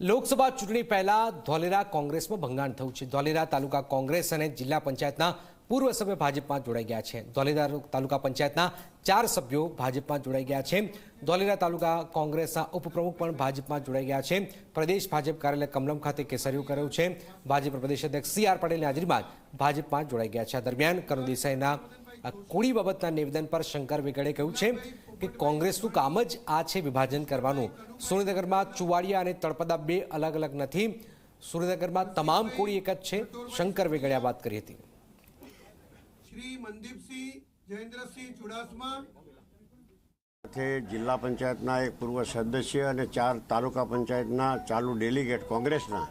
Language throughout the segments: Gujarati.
લોકસભા ચૂંટણી પહેલા ધોલેરા કોંગ્રેસમાં ભંગાણ થયું છે. ધોલેરા તાલુકા કોંગ્રેસ અને જિલ્લા પંચાયતના પૂર્વ સભ્ય ભાજપમાં જોડાઈ ગયા છે. ધોલેરા તાલુકા પંચાયતના ચાર સભ્યો ભાજપમાં જોડાઈ ગયા છે. ધોલેરા તાલુકા કોંગ્રેસના ઉપપ્રમુખ પણ ભાજપમાં જોડાઈ ગયા છે. પ્રદેશ ભાજપ કાર્યાલય કમલમ ખાતે કેસરીઓ કર્યું છે. ભાજપ પ્રદેશ અધ્યક્ષ સી આર પટેલની હાજરીમાં ભાજપમાં જોડાઈ ગયા છે. આ દરમિયાન કરુણ દેસાઈના આ કોળી બાબતના નિવેદન પર શંકર વેગડે કહ્યું છે કે કોંગ્રેસનું કામ જ આ છે વિભાજન કરવાનું. સુરેન્દ્રનગરમાં ચુવાડિયા અને તળપદા બે અલગ અલગ નથી. સુરેન્દ્રનગરમાં તમામ કોળી એક જ છે. શંકર વેગડે આ વાત કરી હતી. શ્રી મનદીપસિંહ જયેન્દ્રસિંહ ચુડાસમા. સાથે જિલ્લા પંચાયતના એક પૂર્વ સદસ્ય અને ચાર તાલુકા પંચાયતના ચાલુ ડેલિગેટ કોંગ્રેસના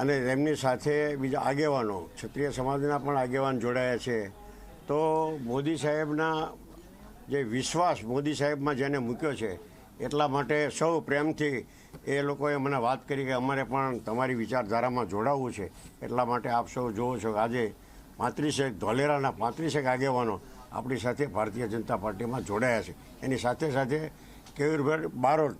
અને તેમની સાથે બીજા આગેવાનો ક્ષત્રિય સમાજના પણ આગેવાન જોડાયા છે. તો મોદી સાહેબના જે વિશ્વાસ મોદી સાહેબમાં જેને મૂક્યો છે, એટલા માટે સૌ પ્રેમથી એ લોકોએ મને વાત કરી કે અમારે પણ તમારી વિચારધારામાં જોડાવવું છે. એટલા માટે આપ સૌ જોવો છો આજે પાંત્રીસેક ધોલેરાના પાંત્રીસેક આગેવાનો આપણી સાથે ભારતીય જનતા પાર્ટીમાં જોડાયા છે. એની સાથે સાથે કેવીરભાઈ બારોટ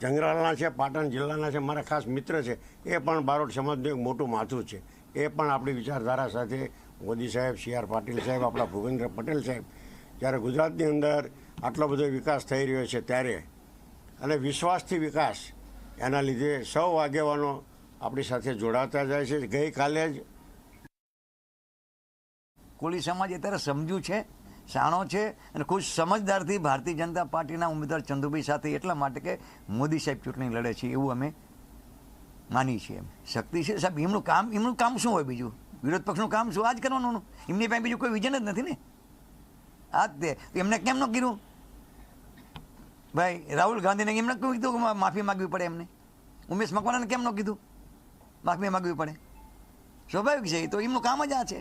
જંગરાળના છે, પાટણ જિલ્લાના છે, મારા ખાસ મિત્ર છે, એ પણ બારોટ સમાજનું એક મોટું માથું છે. એ પણ આપણી વિચારધારા સાથે મોદી સાહેબ, સી આર પાટીલ સાહેબ, આપણા ભૂપેન્દ્ર પટેલ સાહેબ, જ્યારે ગુજરાતની અંદર આટલો બધો વિકાસ થઈ રહ્યો છે ત્યારે, અને વિશ્વાસથી વિકાસ, એના લીધે સૌ આગેવાનો આપણી સાથે જોડાતા જાય છે. ગઈકાલે જ કોળી સમાજ અત્યારે સમજુ છે શાણો છે, અને ખૂબ સમજદારથી ભારતીય જનતા પાર્ટીના ઉમેદવાર ચંદુભાઈ સાથે એટલા માટે કે મોદી સાહેબ ચૂંટણી લડે છે એવું અમે માની છીએ શક્તિ છે સાહેબ, એમનું કામ એમનું કામ શું હોય બીજું? વિરોધ પક્ષનું કામ શું? આ જ કરવાનું. એમની પાસે બીજું કોઈ વિઝન જ નથી ને? આ તે. એમને કેમ ન કીધું ભાઈ, રાહુલ ગાંધીને એમને કેમ કીધું કે માફી માગવી પડે એમને. ઉમેશ મકવાણાને કેમ ન કીધું? માફી માગવી પડે. સ્વાભાવિક છે તો એમનું કામ જ આ છે.